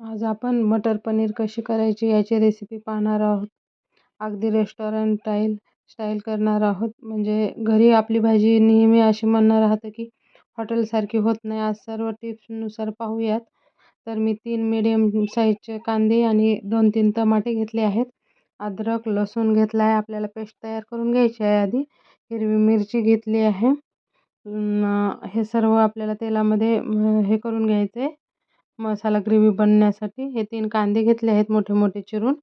आज आपण मटर पनीर कशी करायची याची रेसिपी पाहणार आहोत. अगदी रेस्टॉरंट टाईल स्टाईल करणार आहोत. म्हणजे घरी आपली भाजी नेहमी अशी म्हणणं राहतं की हॉटेलसारखी होत नाही. आज सर्व टिप्सनुसार पाहूयात. तर मी तीन मिडियम साईजचे कांदे आणि दोन तीन टमाटे घेतले आहेत. अद्रक लसूण घेतला आहे आपल्याला पेस्ट तयार करून घ्यायची आहे आधी. हिरवी मिरची घेतली आहे. हे सर्व आपल्याला तेलामध्ये हे करून घ्यायचं आहे मसाला ग्रेव्ही बनण्यासाठी हे तीन कांदे घेतले आहेत मोठे मोठे चिरून.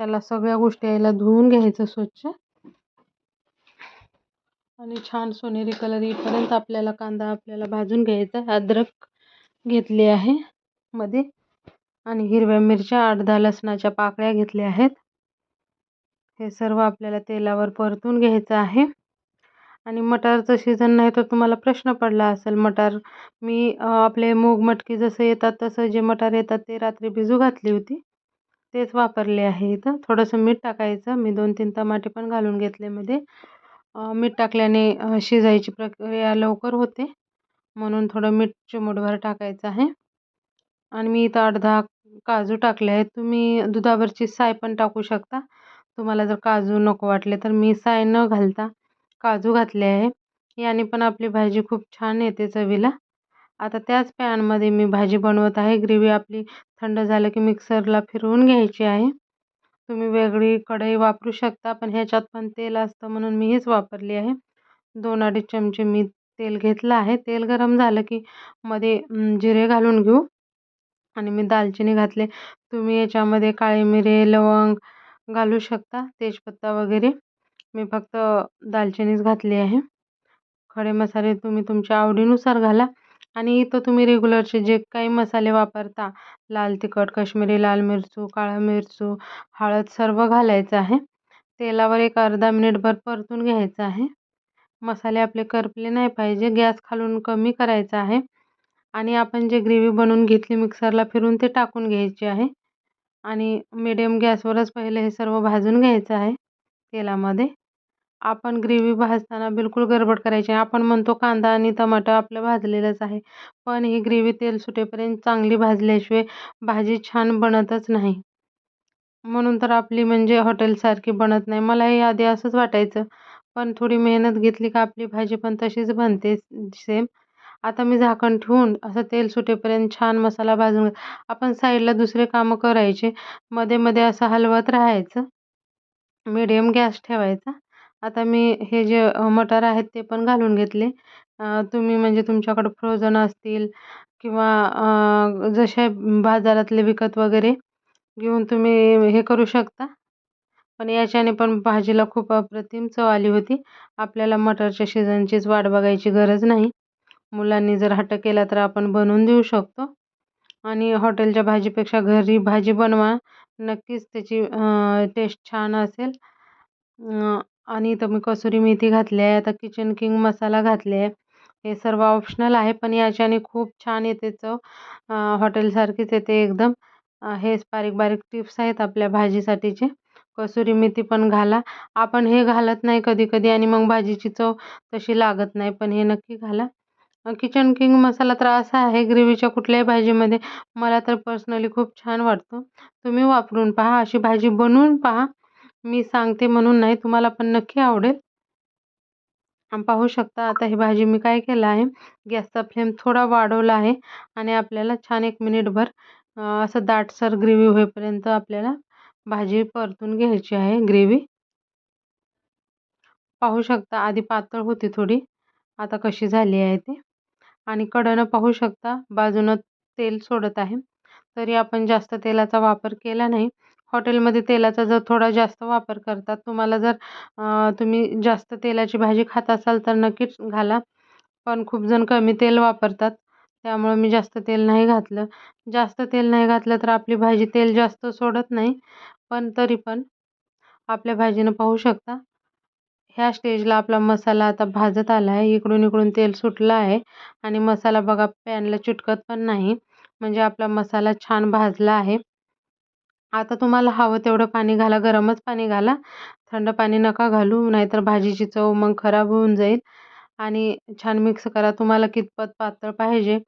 त्याला सगळ्या गोष्टी यायला धुवून घ्यायचं स्वच्छ. आणि छान सोनेरी कलर येईपर्यंत आपल्याला कांदा आपल्याला भाजून घ्यायचा. अद्रक घेतली आहे मध्ये. आणि हिरव्या मिरच्या आठ दहा लसणाच्या पाकळ्या घेतल्या आहेत. हे सर्व आपल्याला तेलावर परतून घ्यायचं आहे. आणि मटारचं सीझन नाही तर तुम्हाला प्रश्न पडला असेल. मटार मी आपले मूग मटकी जसं येतात तसं जे मटार येतात ते रात्री भिजू घातली होती. तेच वापरले आहे इथं. थोडंसं मीठ टाकायचं. मी दोन तीन टमाटे पण घालून घेतले मध्ये. मीठ टाकल्याने शिजायची प्रक्रिया लवकर होते. म्हणून थोडं मीठ चिमूटभर टाकायचं आहे. आणि मी इथं अर्धा काजू टाकले आहेत. तुम्ही दुधावरची साय पण टाकू शकता. तुम्हाला जर काजू नको वाटले तर मी साय न घालता काजू घातले आहे. याने पण आपली भाजी खूप छान येते चवीला. आता त्याच पॅनमध्ये मी भाजी बनवत आहे. ग्रेव्ही आपली थंड झालं की मिक्सरला फिरवून घ्यायची आहे. तुम्ही वेगळी कढई वापरू शकता पण ह्याच्यात पण तेल असतं म्हणून मी हीच वापरली आहे. दोन अडीच चमचे मी तेल घेतलं आहे. तेल गरम झालं की मध्ये जिरे घालून घेऊ. आणि मी दालचिनी घातले. तुम्ही याच्यामध्ये काळी मिरे लवंग घालू शकता तेजपत्ता वगैरे. मी फक्त दालचिनीच घातली आहे. खडे मसाले तुम्ही तुमच्या आवडीनुसार घाला आणि इथं तुम्ही रेग्युलरचे जे काही मसाले वापरता लाल तिखट कश्मीरी लाल मिरचू काळा मिरचू हळद सर्व घालायचं आहे. तेलावर एक अर्धा मिनिटभर परतून घ्यायचं आहे. मसाले आपले करपले नाही पाहिजे गॅस खालून कमी करायचा आहे. आणि आपण जे ग्रेव्ही बनवून घेतली मिक्सरला फिरून ते टाकून घ्यायची आहे. आणि मिडियम गॅसवरच पहिले हे सर्व भाजून घ्यायचं आहे तेलामध्ये. आपण ग्रेव्ही भाजताना बिलकुल गडबड करायची आपण म्हणतो कांदा आणि टमाटर आपलं भाजलेलंच आहे. पण ही ग्रेव्ही तेल सुटेपर्यंत चांगली भाजल्याशिवाय भाजी छान बनतच नाही. म्हणून तर आपली म्हणजे हॉटेलसारखी बनत नाही. मलाही आधी असंच वाटायचं. पण थोडी मेहनत घेतली का आपली भाजी पण तशीच बनते. सेम आता मी झाकण ठेवून असं तेल सुटेपर्यंत छान मसाला भाजून आपण साईडला दुसरे कामं करायचे. मध्ये मध्ये असं हलवत राहायचं. मीडियम गॅस ठेवायचा. आता मी हे जे मटार आहेत ते पण घालून घेतले. तुम्ही म्हणजे तुमच्याकडं फ्रोझन असतील किंवा जसे बाजारातले विकत वगैरे घेऊन तुम्ही हे करू शकता. पण याच्याने पण भाजीला खूप अप्रतिम चव आली होती. आपल्याला मटारच्या शिजनचीच वाट बघायची गरज नाही. मुलांनी जर हट्ट केला तर आपण बनवून देऊ शकतो. आणि हॉटेलच्या भाजीपेक्षा घरी भाजी बनवा. नक्कीच त्याची टेस्ट छान असेल. आणि इथं मी कसुरी मेथी घातली आहे आता किचन किंग मसाला घातले आहे. हे सर्व ऑप्शनल आहे पण याच्याने खूप छान येते चव. हॉटेलसारखीच येते एकदम. हेच बारीक बारीक टिप्स आहेत आपल्या भाजीसाठीचे. कसुरी मेथी पण घाला. आपण हे घालत नाही कधी कधी आणि मग भाजीची चव तशी लागत नाही पण हे नक्की घाला. किचन किंग मसाला तर असा आहे ग्रेव्हीच्या कुठल्याही भाजीमध्ये मला तर पर्सनली खूप छान वाटतो. तुम्ही वापरून पहा अशी भाजी बनवून पहा. मी सांगते म्हणून नाही तुम्हाला पण नक्की आवडेल. पाहू शकता आता ही भाजी मी काय केलं आहे गॅसचा फ्लेम थोडा वाढवला आहे आणि आपल्याला छान एक मिनिटभर असं दाटसर ग्रेव्ही होईपर्यंत आपल्याला भाजी परतून घ्यायची आहे ग्रेव्ही. पाहू शकता आधी पातळ होती थोडी आता कशी झाली आहे ते. आणि कडनं पाहू शकता बाजूनं तेल सोडत आहे. तरी आपण जास्त तेलाचा वापर केला नाही हॉटेलमध्ये तेलाचा जर थोडा जास्त वापर करतात तुम्हाला जर तुम्ही जास्त तेलाची भाजी खात असाल तर नक्कीच घाला. पण खूप जण कमी तेल वापरतात त्यामुळं मी जास्त तेल नाही घातलं. जास्त तेल नाही घातलं तर आपली भाजी तेल जास्त सोडत नाही पण तरी पण आपल्या भाजीनं पाहू शकता. ह्या स्टेजला आपला मसाला आता भाजत आला आहे इकडून इकडून तेल सुटलं आहे आणि मसाला बघा पॅनला चिटकत पण नाही. म्हणजे आपला मसाला छान भाजला आहे. आता तुम्हाला हवं तेवढं पाणी घाला गरमच पाणी घाला. थंड पाणी नका घालू नाहीतर भाजीची चव मग खराब होऊन जाईल. आणि छान मिक्स करा. तुम्हाला कितपत पातळ पाहिजे.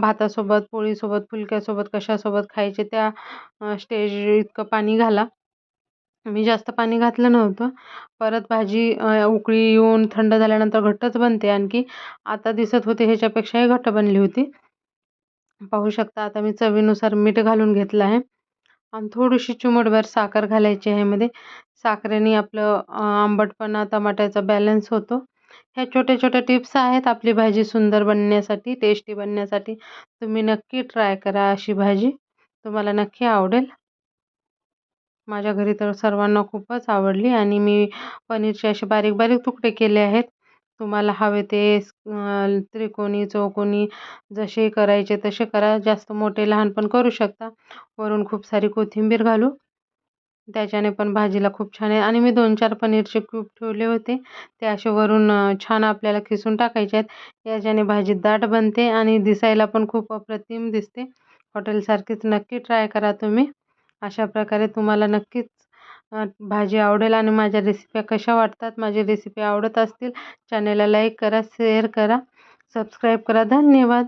भातासोबत पोळीसोबत फुलक्यासोबत कशासोबत खायचे त्या स्टेज इतकं पाणी घाला. मी जास्त पाणी घातलं नव्हतं. परत भाजी उकळी येऊन थंड झाल्यानंतर घट्टच बनते. आणखी आता दिसत होते ह्याच्यापेक्षाही घट्ट बनली होती. पाहू शकता आता मी चवीनुसार मीठ घालून घेतलं आहे. आणि थोडीशी चिमूटभर साखर घालायची आहे मध्ये साखरेने आपलं आंबटपणा टमाट्याचा बॅलन्स होतो. ह्या छोट्या छोट्या टिप्स आहेत आपली भाजी सुंदर बनण्यासाठी टेस्टी बनण्यासाठी. तुम्ही नक्की ट्राय करा अशी भाजी. तुम्हाला नक्की आवडेल. माझ्या घरी तर सर्वांना खूपच आवडली आणि मी पनीरचे असे बारीक बारीक तुकडे केले आहेत. तुम्हाला हवे ते त्रिकोणी चौकोनी जसे करायचे तसे करा. जास्त मोठे लहान पण करू शकता. वरून खूप सारी कोथिंबीर घालू. त्याच्याने पण भाजीला खूप छान आहे. आणि मी दोन चार पनीरचे क्यूब ठेवले होते. ते असे वरून छान आपल्याला खिसून टाकायचे आहेत. याच्याने भाजी दाट बनते आणि दिसायला पण खूप अप्रतिम दिसते. हॉटेलसारखीच नक्की ट्राय करा तुम्ही. अशा प्रकारे तुम्हाला नक्कीच भाजी आवडेल आणि माझ्या रेसिप्या कशा वाटतात माझी रेसिपी आवडत असतील चॅनेलला लाईक करा शेअर करा सबस्क्राईब करा. धन्यवाद.